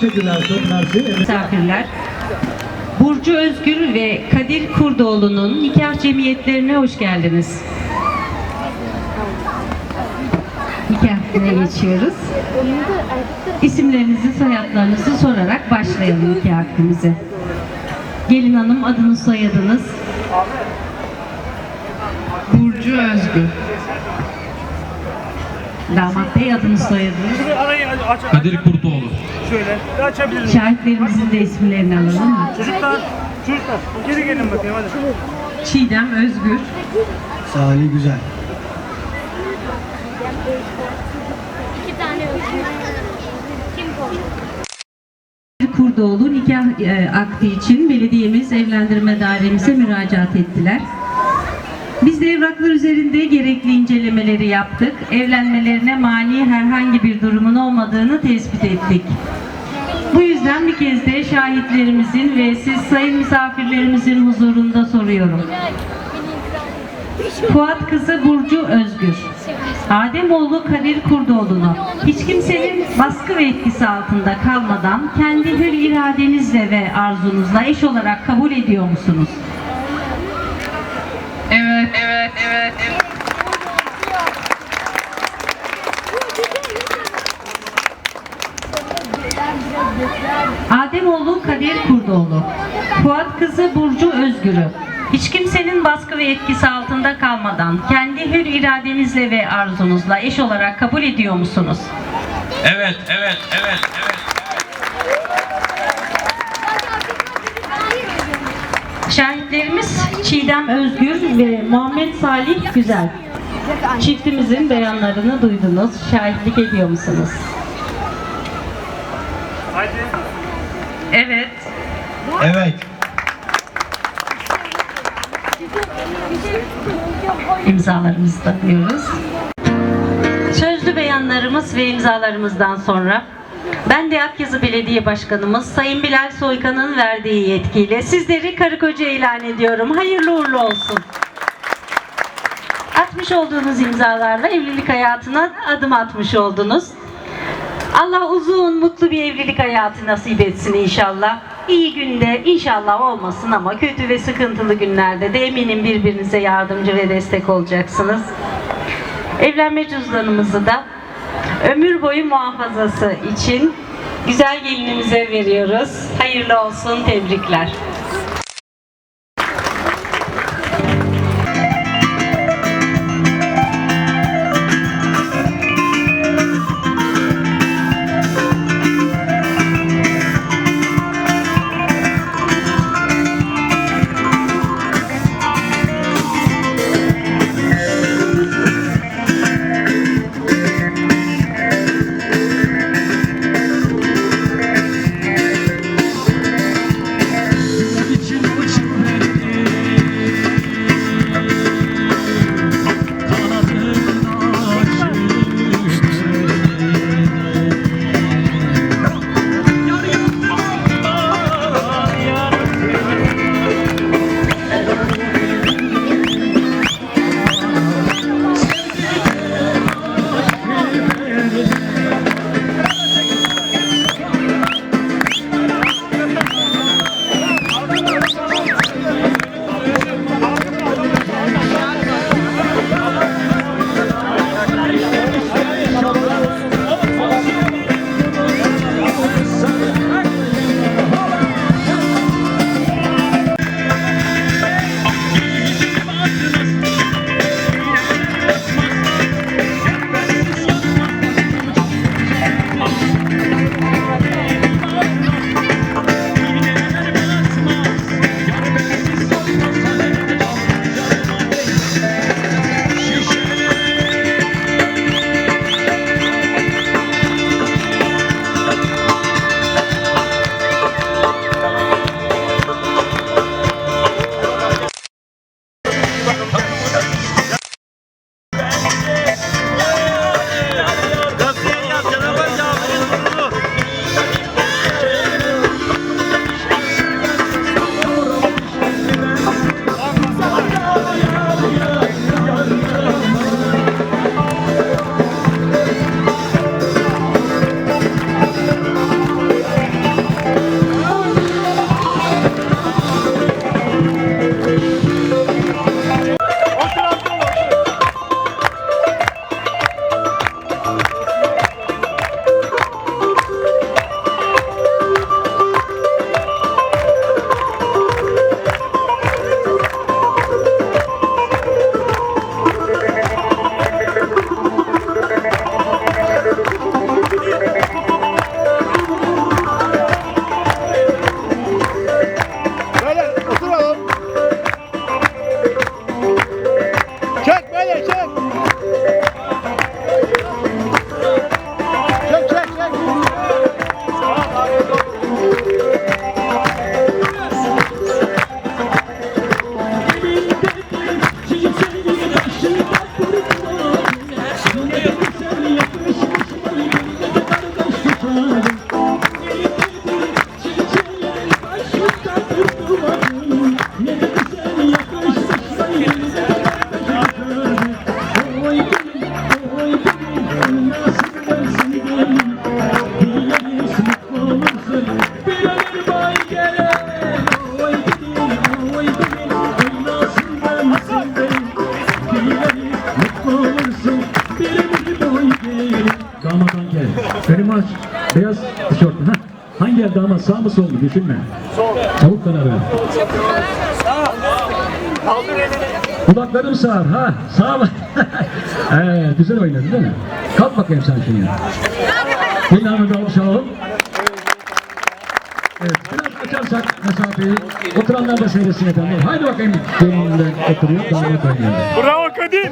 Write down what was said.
teşekkürler. Çok mersi. Evet. misafirler. Burcu Özgür ve Kadir Kurdoğlu'nun nikah cemiyetlerine hoş geldiniz. Nikahına geçiyoruz. İsimlerinizi, soyadlarınızı sorarak başlayalım nikah hakkımızı. Gelin hanım adınız, soyadınız. Burcu Özgür. Damat bey adınız, soyadınız. Kadir Kurtoğlu. Şöyle. Bir? Şahitlerimizin de isimlerini alalım mı? Çocuklar, çocuklar geri gelin bakayım hadi. Çiğdem Özgür. Salih Güzel. İki tane öpüyor. Kim koydu? Kurdoğlu nikah e, akdi için belediyemiz evlendirme dairemize müracaat ettiler. Biz de evraklar üzerinde gerekli incelemeleri yaptık. Evlenmelerine mani herhangi bir durumun olmadığını tespit ettik. Bu yüzden bir kez de şahitlerimizin ve siz sayın misafirlerimizin huzurunda soruyorum. Fuat kızı Burcu Özgür. Ademoğlu Kadir Kurdoğlu'nu hiç kimsenin baskı ve etkisi altında kalmadan kendi hür iradenizle ve arzunuzla eş olarak kabul ediyor musunuz? Evet. Ademoğlu Kadir Kurdoğlu. Fuat kızı Burcu Özgür'ü. Hiç kimsenin baskı ve etkisi altında kalmadan kendi hür iradenizle ve arzunuzla eş olarak kabul ediyor musunuz? Evet, evet, evet, evet. Şahitlerimiz Çiğdem Özgür ve Muhammed Salih Güzel. Çiftimizin beyanlarını duydunuz. Şahitlik ediyor musunuz? Evet. Evet. imzalarımızı da alıyoruz. Sözlü beyanlarımız ve imzalarımızdan sonra ben de Akyazı Belediye Başkanımız Sayın Bilal Soykan'ın verdiği yetkiyle sizleri karı koca ilan ediyorum. Hayırlı uğurlu olsun. Atmış olduğunuz imzalarla evlilik hayatına adım atmış oldunuz. Allah uzun mutlu bir evlilik hayatı nasip etsin inşallah. İyi günde inşallah olmasın ama kötü ve sıkıntılı günlerde de eminim birbirinize yardımcı ve destek olacaksınız. Evlenme cüzdanımızı da ömür boyu muhafazası için güzel gelinimize veriyoruz. Hayırlı olsun, tebrikler. Mutlu olursun. Birimiz boy değil. Damat hangi el? Önümü aç. Beyaz tişörtlü. Hah. Hangi el damat? Sağ mı sol mu? Düşünme. Sol. Çabuk karar ver. Kulaklarım sağır ha. Sağ mı? evet, güzel oynadın değil mi? Kalk bakayım sen şimdi. Pelin Hanım'ı da alışalım. Açarsak mesafeyi. Oturanlar da seyretsin efendim. Haydi bakayım. De oturuyor, damat oynuyor. Bravo Kadir.